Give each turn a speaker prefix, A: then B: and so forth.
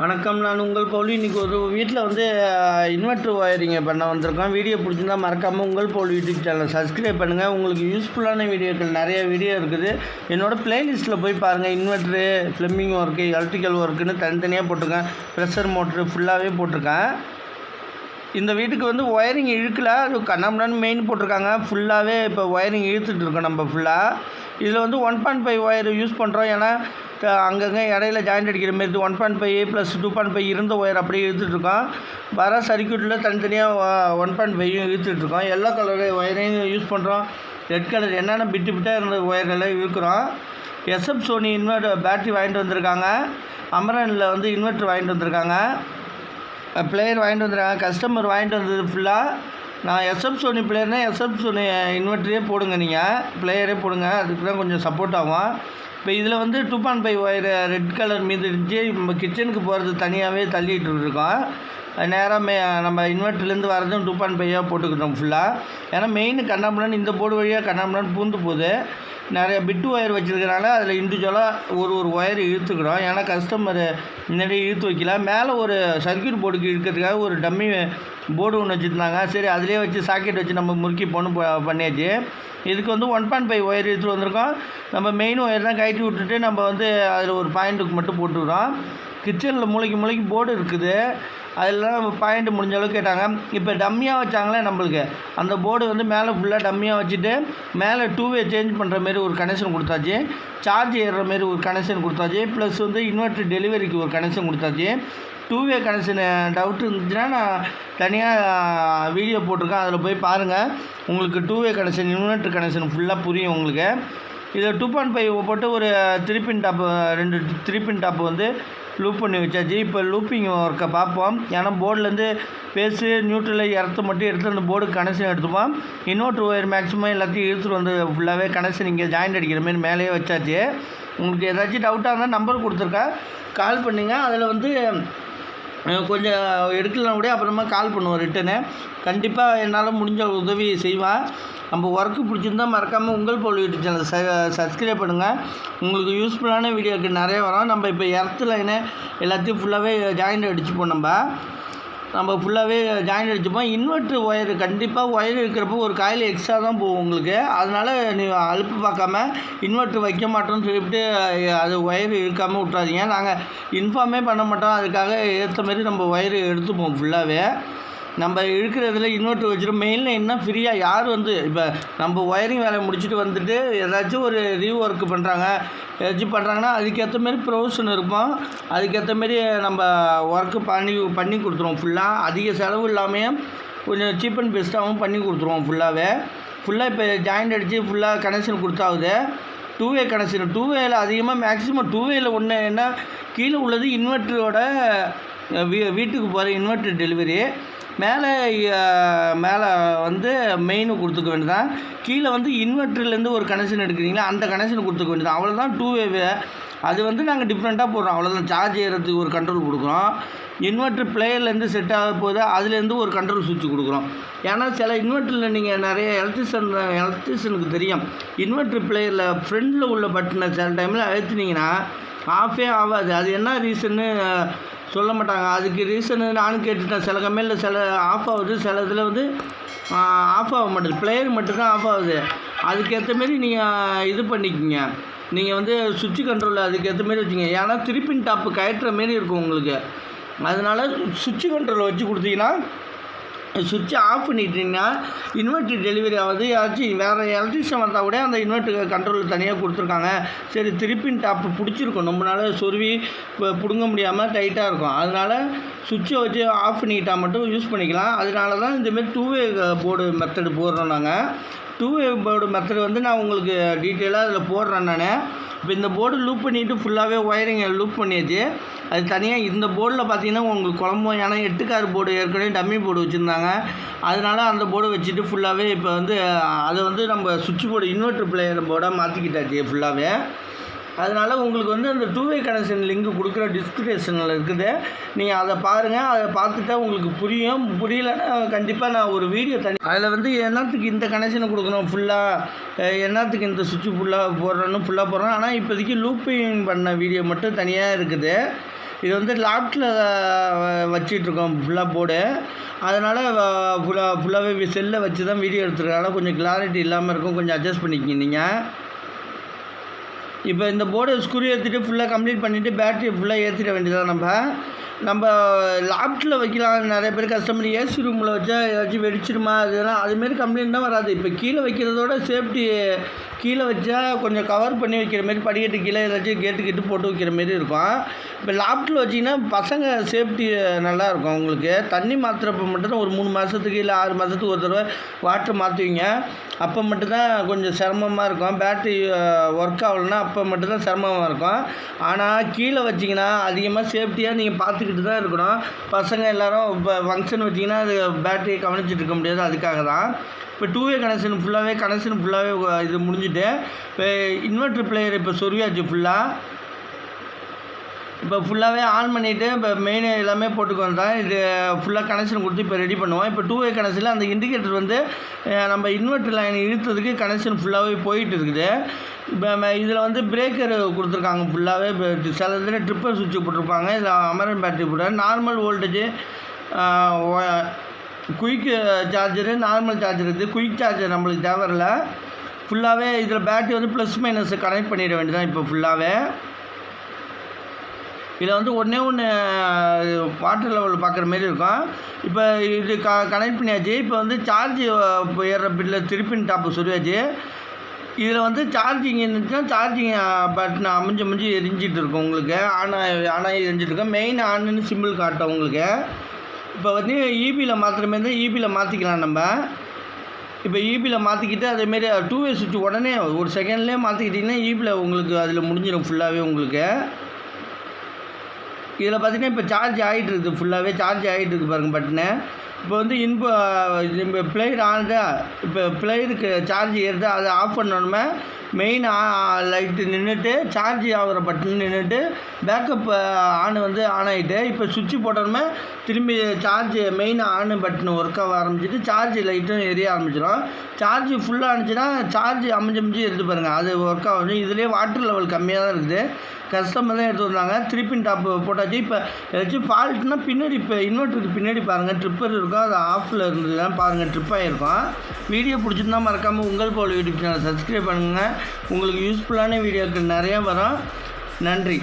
A: வணக்கம். நான் உங்கள் பவுலி. இன்றைக்கி ஒரு வீட்டில் வந்து இன்வெர்டர் ஒயரிங் பண்ண வந்திருக்கோம். வீடியோ பிடிச்சிருந்தா மறக்காமல் உங்கள் பவுல் யூடியூப் சேனல் சப்ஸ்கிரைப் பண்ணுங்கள் உங்களுக்கு யூஸ்ஃபுல்லான வீடியோக்கள் நிறைய வீடியோ இருக்குது. என்னோடய ப்ளேலிஸ்ட்டில் போய் பாருங்கள் இன்வெர்ட்ரு ஃப்ளம்பிங் ஒர்க்கு எலக்ட்ரிக்கல் ஒர்க்குன்னு தனித்தனியாக போட்டிருக்கேன். ப்ரெஷர் மோட்ரு ஃபுல்லாகவே போட்டிருக்கேன். இந்த வீட்டுக்கு வந்து ஒயரிங் இழுக்கல. அது கண்ணாமடான்னு மெயின் போட்டிருக்காங்க. ஃபுல்லாகவே இப்போ ஒயரிங் இழுத்துட்டு இருக்கோம் நம்ம ஃபுல்லாக இதில் வந்து one point five wire use பண்ணுறோம் ஏன்னா அங்கங்கே இடையில ஜாயிண்ட் அடிக்கிற மாரி one point five plus two point five இருந்த ஒயர் அப்படியே இழுத்துட்ருக்கோம் வர சர்க்கியூட்டில் தனித்தனியாக ஒன் பாயிண்ட் ஃபைவ் இழுத்துட்ருக்கோம் எல்லோ கலர் ஒயரையும் யூஸ் பண்ணுறோம் ரெட் கலர் என்னென்ன பிட்டு பிட்டாக இருந்த ஒயரெல்லாம் இழுக்கிறோம். எஸ்எப் சோனி இன்வெர்டர் பேட்டரி வாங்கிட்டு வந்திருக்காங்க. அமரனில் வந்து இன்வெர்டர் வாங்கிட்டு வந்திருக்காங்க. பிளேயர் வாங்கிட்டு வந்துருக்காங்க. கஸ்டமர் வாங்கிட்டு வந்தது ஃபுல்லாக நான் எஸ்எப் சோனி பிளேயர்னா எஸ்எப் சோனி இன்வெர்ட்டரே போடுங்க நீங்கள் பிளேயரே போடுங்க. அதுக்கு தான் கொஞ்சம் சப்போர்ட் ஆகும். இப்போ இதில் வந்து two point five wire red colour மீது இருந்துச்சு நம்ம கிச்சனுக்கு போகிறது தனியாகவே தள்ளிட்டு இருக்கோம் நேராக மே நம்ம இன்வெர்ட்டர்லேருந்து வரதும் டூ பாயிண்ட் ஃபைவாக போட்டுக்கிட்டோம் ஃபுல்லாக ஏன்னா மெயின் கண்ணாமலன் இந்த போர்டு வழியாக கண்ணாமலன் பூந்து போகுது. நிறைய பிட்டு ஒயர் வச்சுருக்கனால அதில் இண்டிவிஜுவலாக ஒரு ஒரு ஒயர் இழுத்துக்கிறோம் ஏன்னா கஸ்டமர் நிறைய இழுத்து வைக்கல. மேலே ஒரு சர்க்கியூட் போர்டுக்கு இழுக்கிறதுக்காக ஒரு டம்மி போர்டு ஒன்று வச்சுருந்தாங்க. சரி அதிலே வச்சு சாக்கெட் வச்சு நம்ம முறுக்கி பொண்ணு பண்ணியாச்சு. இதுக்கு வந்து ஒன் பாயிண்ட் ஃபைவ் ஒயர் இழுத்து வந்திருக்கோம். நம்ம மெயின் ஒயர் தான் கழட்டி விட்டுட்டு நம்ம வந்து அதில் ஒரு பாயிண்ட்டுக்கு மட்டும் போட்டுக்கிறோம். கிச்சனில் மூளைக்கு மூளைக்கு போர்டு இருக்குது. அதெல்லாம் பாயிண்ட் முடிஞ்ச அளவுக்கு கேட்டாங்க. இப்போ டம்மியாக வச்சாங்களே நம்மளுக்கு. அந்த போர்டு வந்து மேலே ஃபுல்லாக டம்மியாக வச்சுட்டு மேலே டூ வே சேஞ்ச் பண்ணுற மாரி ஒரு கனெக்ஷன் கொடுத்தாச்சு. சார்ஜ் ஏறுற மாரி ஒரு கனெக்ஷன் கொடுத்தாச்சு. ப்ளஸ் வந்து இன்வெர்ட்டர் டெலிவரிக்கு ஒரு கனெக்ஷன் கொடுத்தாச்சு. டூ வே கனெக்ஷன் டவுட் இருந்துச்சுன்னா நான் தனியாக வீடியோ போட்டிருக்கேன். அதில் போய் பாருங்கள் உங்களுக்கு two way connection inverter connection ஃபுல்லாக புரியும் உங்களுக்கு. இதில் டூ பாயிண்ட் ஃபைவ் போட்டு ஒரு த்ரீ பின் டாப்பு ரெண்டு த்ரீ பின் டாப்பு வந்து லூப் பண்ணி வச்சாச்சு. இப்போ லூப்பிங் ஒர்க்கை பார்ப்போம். ஏன்னா போர்டுலேருந்து பேஸு நியூட்ரல் இறத்து மட்டும் எடுத்து அந்த போர்டு கனெக்ஷன் எடுத்துப்போம். இன்னொரு ஒயர் மேக்ஸிமம் எல்லாத்தையும் இழுத்துட்டு வந்து ஃபுல்லாகவே கனெக்ஷன் இங்கே ஜாயிண்ட் அடிக்கிற மாதிரி மேலேயே வச்சாச்சு. உங்களுக்கு ஏதாச்சும் டவுட்டாக இருந்தால் நம்பர் கொடுத்துருக்கேன். கால் பண்ணுங்கள் அதில் வந்து கொஞ்சம் எடுக்கலாம் கூட அப்புறமா கால் பண்ணுவோம் ரிட்டனு கண்டிப்பாக என்னால் முடிஞ்ச உதவி செய்வேன் நம்ம ஒர்க்கு பிடிச்சிருந்தா மறக்காமல் உங்கள் போல் யூடியூப் சேனல் ச சப்ஸ்கிரைப் பண்ணுங்கள் உங்களுக்கு யூஸ்ஃபுல்லான வீடியோக்கு நிறைய வரும். நம்ம இப்போ எர்த்து லைனு எல்லாத்தையும் ஃபுல்லாகவே ஜாயிண்ட் அடிச்சுப்போம் நம்ம. நம்ம ஃபுல்லாகவே ஜாயின் அடிச்சுப்போம். இன்வெர்ட்ரு ஒயர் கண்டிப்பாக ஒயர் இருக்கிறப்போ ஒரு காயில் எக்ஸ்ட்ரா தான் போகும் உங்களுக்கு. அதனால் நீ அலுப்பு பார்க்காம இன்வெர்ட்ரு வைக்க மாட்டோம்னு சொல்லிவிட்டு அது ஒயர் இழுக்காமல் விட்றாதீங்க நாங்கள் இன்ஃபார்மே பண்ண மாட்டோம். அதுக்காக ஏற்ற மாதிரி நம்ம ஒயர் எடுத்துப்போம் ஃபுல்லாகவே நம்ம இழுக்கிறதுல இன்வெர்ட்டர் வச்சுட்டு மெயினில் என்ன ஃப்ரீயாக யார் வந்து இப்போ நம்ம ஒயரிங் வேலை முடிச்சுட்டு வந்துட்டு ஏதாச்சும் ஒரு ரீவ் ஒர்க் பண்ணுறாங்க ஏதாச்சும் பண்ணுறாங்கன்னா அதுக்கேற்ற மாரி ப்ரொவிஷன் இருக்கும் அதுக்கேற்ற மாரி நம்ம ஒர்க்கு பண்ணி பண்ணி கொடுத்துருவோம் ஃபுல்லாக அதிக செலவு இல்லாமல் கொஞ்சம் சீப் அண்ட் பெஸ்ட்டாகவும் பண்ணி கொடுத்துருவோம் ஃபுல்லாகவே ஃபுல்லாக இப்போ ஜாயிண்ட் அடித்து ஃபுல்லாக கனெக்ஷன் கொடுத்தாவுது டூ வே கனெக்ஷன் டூ வேயில் அதிகமாக மேக்ஸிமம் டூ வேயில் ஒன்று என்ன கீழே உள்ளது இன்வெர்ட்டரோட வீ வீட்டுக்கு போகிற இன்வெர்ட்டர் டெலிவரி மேலே மேலே வந்து மெயின் கொடுத்துக்க வேண்டியதான் கீழே வந்து இன்வெர்ட்டர்லேருந்து ஒரு கனெக்ஷன் எடுக்கிறீங்களா அந்த கனெக்ஷன் கொடுத்துக்க வேண்டியதான் அவ்வளோதான் டூ வே அது வந்து நாங்கள் டிஃப்ரெண்ட்டாக போடுறோம். அவ்வளோதான் சார்ஜ் ஏறதுக்கு ஒரு கண்ட்ரோல் கொடுக்குறோம். இன்வெர்ட்டர் பிளேயர்லேருந்து செட் ஆக போது அதுலேருந்து ஒரு கண்ட்ரோல் சுவிட்ச் கொடுக்குறோம். ஏன்னா சில இன்வெர்ட்டரில் நீங்கள் நிறைய எலக்ட்ரிஷன் எலக்ட்ரிஷனுக்கு தெரியும். இன்வெர்ட்ரு பிளேயரில் ஃப்ரண்டில் உள்ள பட்டனை சில டைமில் அழுத்தினீங்கன்னா ஆஃபே ஆகாது. அது என்ன ரீசன்னு சொல்ல மாட்டாங்க. அதுக்கு ரீசனு நானும் கேட்டுட்டேன். சில கம்பெனியில் சில ஆஃப் ஆகுது. சில இதில் வந்து ஆஃப் ஆக மாட்டேது. பிளேயர் மட்டும்தான் ஆஃப் ஆகுது. அதுக்கேற்ற மாரி நீங்கள் இது பண்ணிக்கோங்க. நீங்கள் வந்து சுவிட்ச் கண்ட்ரோல் அதுக்கேற்ற மாரி வச்சுங்க ஏன்னா திருப்பின் டாப்பு கயற்றுற மாரி இருக்கும் உங்களுக்கு. அதனால் சுவிட்ச் கண்ட்ரோல் வச்சு கொடுத்தீங்கன்னா சுவிட்சை ஆஃப் பண்ணிட்டீங்கன்னா இன்வெர்ட்டர் டெலிவரி ஆகுது. யாராச்சும் வேறு எலக்ட்ரிஷியன் வந்தால் கூட அந்த இன்வெர்ட்டருக்கு கண்ட்ரோல் தனியாக கொடுத்துருக்காங்க. சரி திருப்பின் டாப்பு பிடிச்சிருக்கும் ரொம்ப நாள் சொருவி பிடுங்க முடியாமல் டைட்டாக இருக்கும். அதனால் சுவிட்சை வச்சு ஆஃப் பண்ணிக்கிட்டால் மட்டும் யூஸ் பண்ணிக்கலாம். அதனால தான் இந்தமாரி டூ வே போர்டு மெத்தடு போடுறோம் நாங்கள் டூ வே போர்டு மெத்தட் வந்து நான் உங்களுக்கு டீட்டெயிலாக அதில் போடுறேன் நான். இப்போ இந்த போர்டு லூப் பண்ணிவிட்டு ஃபுல்லாகவே ஒயரிங் லூப் பண்ணியாச்சு. அது தனியாக இந்த போர்டில் பார்த்தீங்கன்னா உங்களுக்கு குழம்பும் ஏன்னா எட்டுக்கார் போர்டு ஏற்கனவே டம்மி போர்டு வச்சுருந்தாங்க. அதனால அந்த போர்டு வச்சுட்டு ஃபுல்லாகவே இப்போ வந்து அதை வந்து நம்ம சுவிட்ச் போர்டு இன்வெர்ட்ரு பிளேயர் போர்டாக மாற்றிக்கிட்டாச்சு ஃபுல்லாகவே அதனால் உங்களுக்கு வந்து அந்த டூவே கனெக்ஷன் லிங்க் கொடுக்குற டிஸ்கிரிப்ஷனில் இருக்குது. நீங்கள் அதை பாருங்கள் அதை பார்த்துட்டா உங்களுக்கு புரியும். புரியலன்னா கண்டிப்பாக நான் ஒரு வீடியோ தனி அதில் வந்து என்னத்துக்கு இந்த கனெக்ஷனை கொடுக்கணும்? ஃபுல்லாக என்னத்துக்கு இந்த சுவிட்சு ஃபுல்லாக போடுறேன்னு ஃபுல்லாக போடுறோம் ஆனால் இப்போதைக்கு லூப்பிங் பண்ண வீடியோ மட்டும் தனியாக இருக்குது. இது வந்து லாப்டில் வச்சிட்ருக்கோம். ஃபுல்லாக போர்டு அதனால் ஃபுல்லாக ஃபுல்லாகவே செல்லில் வச்சு தான் வீடியோ எடுத்துருக்கனால கொஞ்சம் கிளாரிட்டி இல்லாமல் இருக்கும். கொஞ்சம் அட்ஜஸ்ட் பண்ணிக்கிங்க நீங்கள் இப்போ இந்த போர்டை ஸ்க்ரூ ஏற்றிட்டு ஃபுல்லாக கம்ப்ளீட் பண்ணிவிட்டு பேட்ரி ஃபுல்லாக ஏற்றிட வேண்டியதான் நம்ம. நம்ம லாப்டில் வைக்கலாம். நிறைய பேர் கஸ்டமர் ஏசி ரூமில் வச்சா ஏதாச்சும் வெடிச்சிருமா அதெல்லாம் அதுமாரி கம்ப்ளைண்ட் தான் வராது. இப்போ கீழே வைக்கிறதோட சேஃப்டி கீழே வச்சா கொஞ்சம் கவர் பண்ணி வைக்கிற மாரி படிக்கட்டு கீழே ஏதாச்சும் கேட்டு கிட்டு போட்டு வைக்கிற மாரி இருக்கும். இப்போ லாப்டில் வச்சிங்கன்னா பசங்க சேஃப்டி நல்லா இருக்கும் உங்களுக்கு. தண்ணி மாற்றுறப்ப மட்டும்தான் ஒரு மூணு மாதத்துக்கு இல்லை ஆறு மாதத்துக்கு ஒரு தடவை வாட்டர் மாற்றுவீங்க அப்போ மட்டும்தான் கொஞ்சம் சிரமமாக இருக்கும். பேட்ரி ஒர்க் ஆகலைன்னா அப்போ மட்டும்தான் சிரமமாக இருக்கும். ஆனால் கீழே வச்சிங்கன்னா அதிகமாக சேஃப்டியாக நீங்கள் பார்த்துக்கிட்டு தான் இருக்கணும். பசங்க எல்லோரும் இப்போ ஃபங்க்ஷன் வச்சிங்கன்னா அது பேட்டரியை கவனிச்சிட்டு இருக்க முடியாது. அதுக்காக தான். இப்போ டூ வே கனெக்ஷன் ஃபுல்லாகவே கனெக்ஷன் ஃபுல்லாகவே இது முடிஞ்சு முடிஞ்சுட்டு இப்போ இன்வெர்ட்ரு பிளேயர் இப்போ சொருவியாச்சு ஃபுல்லாக இப்போ ஃபுல்லாகவே ஆன் பண்ணிவிட்டு இப்போ மெயின் எல்லாமே போட்டுக்கோங்க இது ஃபுல்லாக கனெக்ஷன் கொடுத்து இப்போ ரெடி பண்ணுவோம். இப்போ டூ வே கனெக்ஷனில் அந்த இண்டிகேட்டர் வந்து நம்ம இன்வெர்ட்டர் லைன் இழுத்ததுக்கு கனெக்ஷன் ஃபுல்லாகவே போயிட்டு இருக்குது. இப்போ இதில் வந்து பிரேக்கர் கொடுத்துருக்காங்க ஃபுல்லாகவே இப்போ சில இதில் ட்ரிப்பர் சுவிட்ச் போட்டிருப்பாங்க. இதில் அமரன் பேட்டரி. போட்டு normal voltage quick charger normal charger இருக்குது குயிக் சார்ஜர் நம்மளுக்கு தேவையில்ல. ஃபுல்லாகவே இதில் பேட்டரி வந்து ப்ளஸ் மைனஸ் கனெக்ட் பண்ணிட வேண்டியதான் இப்போ ஃபுல்லாகவே இதில் வந்து ஒன்றே ஒன்று வாட்டர் லெவல் பார்க்குற மாரி இருக்கும். இப்போ இது க கனெக்ட் பண்ணியாச்சு. இப்போ வந்து சார்ஜ் ஏறுற பில்லில் திருப்பின் டாப்பு சொல்லியாச்சு. இதில் வந்து சார்ஜிங் இருந்துச்சுன்னா சார்ஜிங் பட்டன் அமைஞ்சு அமைஞ்சு எரிஞ்சிட்டு இருக்கும் உங்களுக்கு. ஆனால் ஆனால் எரிஞ்சிட்டு இருக்கும். மெயின் ஆன்னு சிம்பிள் காட்டும் உங்களுக்கு. இப்போ வந்து ஈபியில் மாற்றுற மாரி இருந்தால் ஈபியில் மாற்றிக்கலாம் நம்ம. இப்போ ஈபியில் மாற்றிக்கிட்டு அதேமாரி டூ வே சுவிட்ச் உடனே ஒரு செகண்ட்லேயே மாற்றிக்கிட்டிங்கன்னா ஈபியில் உங்களுக்கு அதில் முடிஞ்சிடும் ஃபுல்லாகவே உங்களுக்கு. இதில் பார்த்தீங்கன்னா இப்போ சார்ஜ் ஆகிட்டு இருக்குது ஃபுல்லாகவே சார்ஜ் ஆகிட்டு இருக்குது பாருங்கள் பட்டனு இப்போ வந்து இன்போ இப்போ பிளேயர் ஆனதா இப்போ பிளேயருக்கு சார்ஜ் ஏறுதா அதை ஆஃப் பண்ணணுமே மெயின் லைட்டு நின்றுட்டு சார்ஜ் ஆகிற பட்டன் நின்றுட்டு பேக்கப் ஆன் வந்து ஆன் ஆகிட்டு இப்போ சுவிட்ச் போட்டோமே திரும்பி charge main on button work ஆக ஆரம்பிச்சிட்டு சார்ஜ் லைட்டும் எரிய ஆரம்பிச்சிடும் சார்ஜ் ஃபுல்லாக ஆனிச்சுன்னா சார்ஜ் அமைஞ்சு அமைஞ்சு எடுத்து பாருங்கள் அது ஒர்க் ஆகும் இதுலேயே வாட்டர் லெவல் கம்மியாக தான் இருக்குது. கஸ்டமர் தான் எடுத்து வந்தாங்க. த்ரீ டாப் போட்டாச்சு. இப்போ ஏதாச்சும் ஃபால்ட்னா பின்னாடி இப்போ இன்வெர்ட்டருக்கு பின்னாடி பாருங்கள் ட்ரிப்பர் இருக்கும். அது ஆஃபில் இருந்தது தான் பாருங்கள் ட்ரிப் ஆகிருக்கும் வீடியோ பிடிச்சிருந்தா மறக்காமல் உங்கள் போல் யூடியூப் சேனல் சப்ஸ்கிரைப் பண்ணுங்கள் உங்களுக்கு யூஸ்ஃபுல்லான வீடியோக்கள் நிறையா வரும். நன்றி.